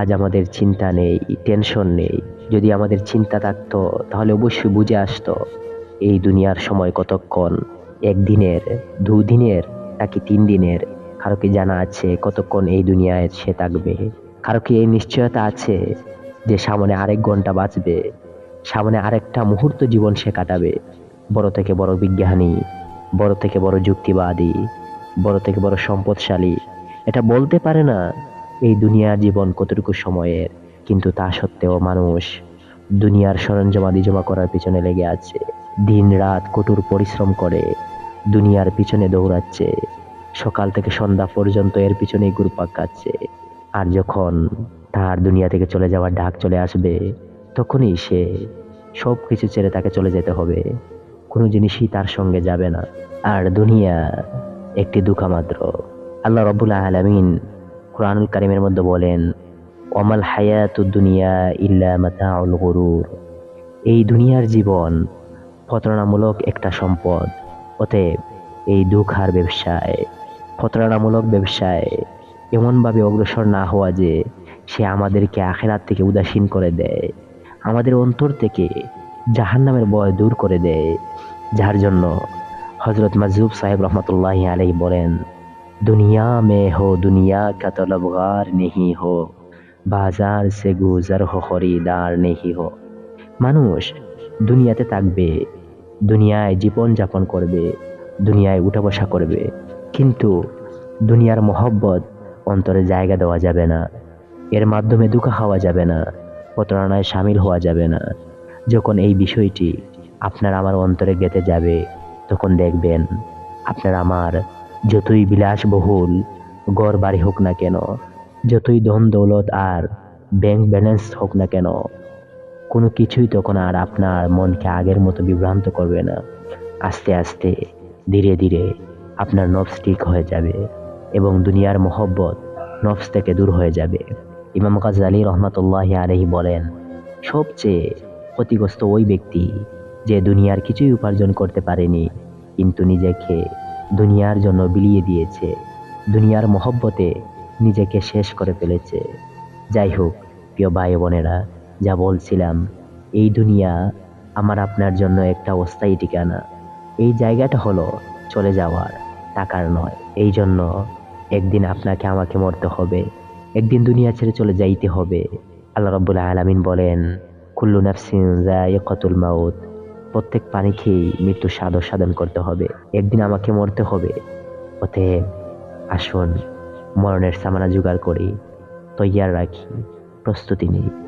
আজ আমাদের চিন্তা নেই, টেনশন নেই। যদি আমাদের চিন্তা থাকতো, তাহলে অবশ্যই বুঝে আসতো, এই দুনিয়ার সময় কতক্ষণ? একদিনের, দুদিনের, নাকি তিন দিনের কারও কি জানা আছে কতক্ষণ এই দুনিয়ায় সে থাকবে? কারও কি এই নিশ্চয়তা আছে যে সামনে আরেক ঘণ্টা বাঁচবে? সামনে আরেকটা মুহূর্ত জীবন সে কাটাবে। বড় থেকে বড় বিজ্ঞানী, বড় থেকে বড় যুক্তিবাদী, বড় থেকে বড় সম্পদশালী। এটা বলতে পারে না এই দুনিয়ার জীবন কতটুকু সময়ের? কিন্তু তা সত্ত্বেও মানুষ দুনিয়ার সরঞ্জামাদি জমা করার পিছনে লেগে আছে। দিন রাত কঠোর পরিশ্রম করে দুনিয়ার পিছনে দৌড়াচ্ছে। সকাল থেকে সন্ধ্যা পর্যন্ত এর পিছনেই ঘুরপাক খাচ্ছে। আর যখন তার দুনিয়া থেকে চলে যাওয়ার ডাক চলে আসবে, তখনই সে সব কিছু ছেড়ে তাকে চলে যেতে হবে। কোনো জিনিসই তার সঙ্গে যাবে না। আর দুনিয়া একটি দুঃখা মাত্র আল্লাহ রবুল আলমিন কোরআনুল কারিমের মধ্যে বলেন, ওমাল হায়াত দুনিয়া ইল্লা মাতাউল গরুর। এই দুনিয়ার জীবন প্রতারণামূলক একটা সম্পদ। অতএব এই দুঃখার ব্যবসায় প্রতারণামূলক ব্যবসায় এমনভাবে অগ্রসর না হওয়া যে সে আমাদেরকে আখেরাত থেকে উদাসীন করে দেয়, আমাদের অন্তর থেকে জাহান্নামের বয় দূর করে দেয়। যার জন্য হজরত মাজুব সাহেব রহমতুল্লাহ আলাই বলেন दुनिया में हो दुनिया का तलबगार नहीं हो বাজার সে গুজার হো খরিদার নেহি হো মানুষ দুনিয়াতে থাকবে দুনিয়ায় জীবন যাপন করবে দুনিয়ায় উঠা বসা করবে কিন্তু দুনিয়ার মহব্বত অন্তরে জায়গা দেওয়া যাবে না এর মাধ্যমে দুঃখ হওয়া যাবে না প্রতারণায় সামিল হওয়া যাবে না যখন এই বিষয়টি আপনার আমার অন্তরে গেঁথে যাবে তখন দেখবেন আপনার আমার যতই বিলাসবহুল গড় বাড়ি হোক না কেন, যতই ধন দৌলত আর ব্যাংক ব্যালেন্স হোক না কেন, কোনো কিছুই তখন আর আপনার মনকে আগের মতো বিভ্রান্ত করবে না। আস্তে আস্তে ধীরে ধীরে আপনার নফস ঠিক হয়ে যাবে এবং দুনিয়ার মহব্বত নফস থেকে দূর হয়ে যাবে। ইমাম গাজ্জালি রহমতুল্লাহ আলহি বলেন, সবচেয়ে ক্ষতিগ্রস্ত ওই ব্যক্তি যে দুনিয়ার কিছুই উপার্জন করতে পারেনি, কিন্তু নিজেকে দুনিয়ার জন্য বিলিয়ে দিয়েছে। দুনিয়ার মহব্বতে নিজেকে শেষ করে ফেলেছে। যাই হোক, প্রিয় ভাই বোনেরা যা বলছিলাম, এই দুনিয়া আমার আপনার জন্য একটা অস্থায়ী ঠিকানা। এই জায়গাটা হলো চলে যাওয়ার টাকার নয়। এই জন্য একদিন আপনাকে আমাকে মরতে হবে। একদিন দুনিয়া ছেড়ে চলে যাইতে হবে। আল্লাহ রব্বুল আলামিন বলেন, কুল্লু নাফসিন জায়কাতুল মাউত। প্রত্যেক পানি খেয়েই মৃত্যু সাধ সাধন করতে হবে। একদিন আমাকে মরতে হবে। অতএব আসুন, মরণের সামানা জোগাড় করি, তৈয়ার রাখি, প্রস্তুতি নিই।